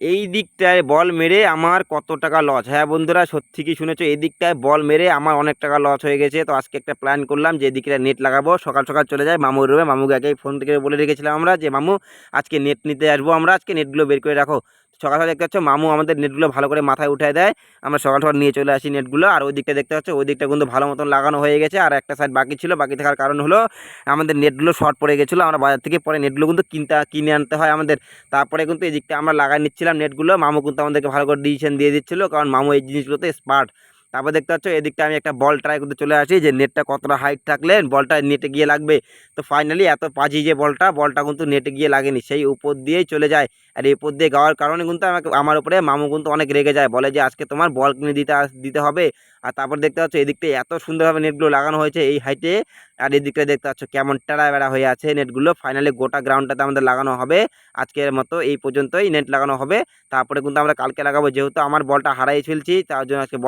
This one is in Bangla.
এই দিকটায় বল মেরে আমার কত টাকা লস হ্যাঁ বন্ধুরা, সত্যি কি শুনেছো? এই দিকটায় বল মেরে আমার অনেক টাকা লস হয়ে গেছে। তো আজকে একটা প্ল্যান করলাম যে এদিকটা নেট লাগাবো। সকাল সকাল চলে যায় মামুর রুমে মামুকে আগে ফোন থেকে বলে রেখেছিলাম আমরা যে, মামু, আজকে নেট নিতে আসব আমরা। আজকে নেটগুলো বের করে রাখো। সকাল সকাল দেখতে পাচ্ছ মামু আমাদের নেটগুলো ভালো করে মাথায় উঠায় দেয়। আমরা সকাল সকাল নিয়ে চলে আসি নেটগুলো। আর ওই দিকটা দেখতে পাচ্ছ, ওই দিকটা কিন্তু ভালো মতন লাগানো হয়ে গেছে। আর একটা সাইড বাকি ছিল, বাকি থাকার কারণ হলো আমাদের নেটগুলো শর্ট পড়ে গেছিল। আমরা বাজার থেকে পরে নেটগুলো কিন্তু কিনতে, কিনে আনতে হয় আমাদের। তারপরে কিন্তু এই দিকটা আমরা লাগাই নিচ্ছিলাম নেটগুলো। মামু কিন্তু আমাদেরকে ভালো করে ডিসিশন দিয়ে দিচ্ছিল। কারণ মামু এই জিনিসগুলোতে স্মার্ট তারপর দেখতে পাচ্ছ এদিকটা আমি একটা বল ট্রাই করতে চলে আসি, যে নেটটা কতটা হাইট থাকলে বলটা নেটে গিয়ে লাগবে। তো ফাইনালি এত পাজি যে বলটা বলটা কিন্তু নেটে গিয়ে লাগেনি, সেই উপর দিয়েই চলে যায়। আর এই উপর দিয়ে গাওয়ার কারণে কিন্তু আমাকে, আমার উপরে মামু কিন্তু অনেক রেগে যায়, বলে যে আজকে তোমার বল কিনে দিতে দিতে হবে। আর তারপর দেখতে পাচ্ছ এদিকটা এত সুন্দরভাবে নেটগুলো লাগানো হয়েছে এই হাইটে আর এদিকটা দেখতে পাচ্ছ, কেমন টেরা বেড়া হয়ে আছে নেটগুলো ফাইনালি গোটা গ্রাউন্ডটাতে আমাদের লাগানো হবে। আজকের মতো এই পর্যন্তই নেট লাগানো হবে। তারপরে কিন্তু আমরা কালকে লাগাবো, যেহেতু আমার বলটা হারাই ফেলছি, তার জন্য আজকে